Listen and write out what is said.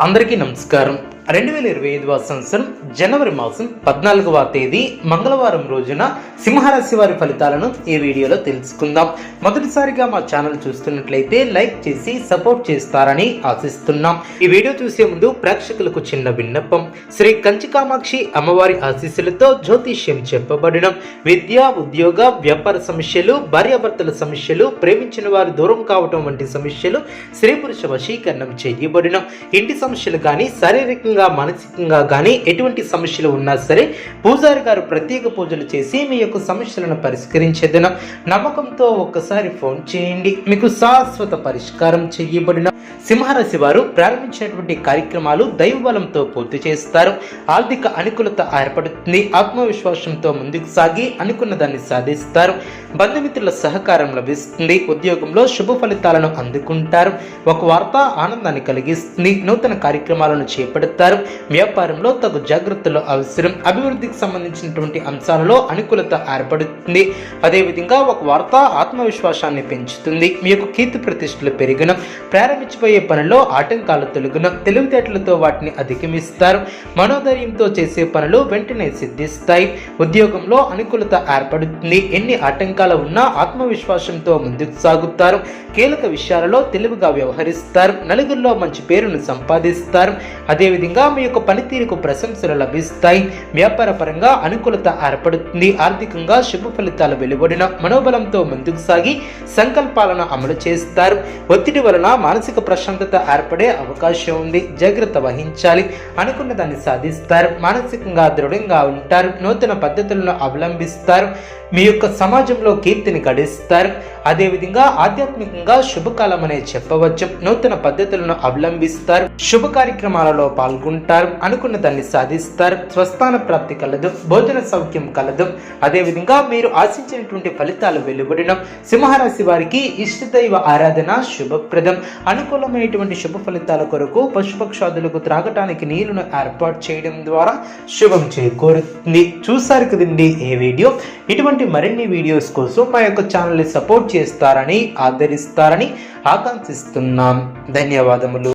అందరికీ నమస్కారం. రెండు వేల ఇరవై ఐదవ సంవత్సరం జనవరి మాసం పద్నాలుగవ తేదీ మంగళవారం రోజున సింహరాశి వారి ఫలితాలను ఈ వీడియోలో తెలుసుకుందాం. మొదటిసారిగా మా ఛానల్ చూస్తున్నట్లయితే లైక్ చేసి సపోర్ట్ చేస్తారని ఆశిస్తున్నాం. ఈ వీడియో చూసే ముందు ప్రేక్షకులకు చిన్న విన్నపం. శ్రీ కంచి కామాక్షి అమ్మవారి ఆశీస్సులతో జ్యోతిష్యం చెప్పబడిన. విద్య ఉద్యోగ వ్యాపార సమస్యలు భార్యాభర్తల సమస్యలు ప్రేమించిన వారు దూరం కావటం వంటి సమస్యలు స్త్రీ పురుష వశీకరణం చేయబడిన. ఇంటి సమస్యలు కానీ శారీరకంగా మానసికంగా కానీ ఎటువంటి సమస్యలు ఉన్నా సరే పూజారి గారు ప్రత్యేక పూజలు చేసి మీ యొక్క సమస్యలను పరిష్కరించేదిన. నమ్మకంతో ఒక్కసారి ఫోన్ చేయండి. మీకు శాశ్వత పరిష్కారం చేయబడిన సింహరాశి వారు ప్రారంభించినటువంటి కార్యక్రమాలు దైవబలంతో పూర్తి చేస్తారు. ఆర్థిక అనుకూలత ఏర్పడుతుంది. ఆత్మవిశ్వాసంతో ముందుకు సాగి అనుకున్న దాన్ని సాధిస్తారు. బంధుమిత్రుల సహకారం లభిస్తుంది. ఉద్యోగంలో శుభ ఫలితాలను అందుకుంటారు. ఒక వార్త ఆనందాన్ని కలిగిస్తుంది. నూతన కార్యక్రమాలను చేపడతారు. వ్యాపారంలో తగు జాగ్రత్తలు అవసరం. అభివృద్ధికి సంబంధించినటువంటి అంశాలలో అనుకూలత ఏర్పడుతుంది. అదేవిధంగా ఒక వార్త ఆత్మవిశ్వాసాన్ని పెంచుతుంది. మీ యొక్క కీర్తి ప్రతిష్టలు పెరిగిన. ప్రారంభించబోయే పనుల్లో ఆటంకాలు తొలగిన. తెలివితేటలతో వాటిని అధిగమిస్తారు. మనోధైర్యంతో చేసే పనులు వెంటనే సిద్ధిస్తాయి. ఉద్యోగంలో అనుకూలత ఏర్పడుతుంది. ఎన్ని ఆటంకాలు ఉన్నా ఆత్మవిశ్వాసంతో ముందుకు సాగుతారు. కీలక విషయాలలో తెలివిగా వ్యవహరిస్తారు. నలుగురిలో మంచి పేరును సంపాదిస్తారు. అదేవిధంగా మీ యొక్క పనితీరుకు ప్రశంసలు లభిస్తాయి. వ్యాపార పరంగా అనుకూలత ఏర్పడుతుంది. ఆర్థికంగా శుభ ఫలితాలు వెలువడిన మనోబలంతో ముందుకు సాగి సంకల్పాలను అమలు చేస్తారు. ఒత్తిడి వలన మానసిక ప్రశాంతత ఏర్పడే అవకాశం ఉంది. జాగ్రత్త వహించాలి. అనుకున్న దాన్ని సాధిస్తారు. మానసికంగా దృఢంగా ఉంటారు. నూతన పద్ధతులను అవలంబిస్తారు. మీ యొక్క సమాజంలో కీర్తిని గడిస్తారు. అదేవిధంగా ఆధ్యాత్మికంగా శుభకాలం అనే చెప్పవచ్చు. నూతన పద్ధతులను అవలంబిస్తారు. శుభ కార్యక్రమాలలో పాల్గొంటారు అనుకున్న దాన్ని సాధిస్తారు స్వస్థాన ప్రాప్తి కలదు భోజన సౌఖ్యం కలదు. అదేవిధంగా మీరు ఆశించినటువంటి ఫలితాలు వెలువడడం సింహరాశి వారికి ఇష్టదైవ ఆరాధన శుభప్రదం. అనుకూలమైనటువంటి శుభ ఫలితాల కొరకు పశుపక్షాదులకు త్రాగటానికి నీళ్ళను ఏర్పాటు చేయడం ద్వారా శుభం చేకూరుతుంది. చూసారు కదండి ఏ వీడియో? ఇటువంటి మరిన్ని వీడియోస్ కోసం మా యొక్క ఛానల్ని సపోర్ట్ చేస్తారని ఆదరిస్తారని ఆకాంక్షిస్తున్నాం. ధన్యవాదములు.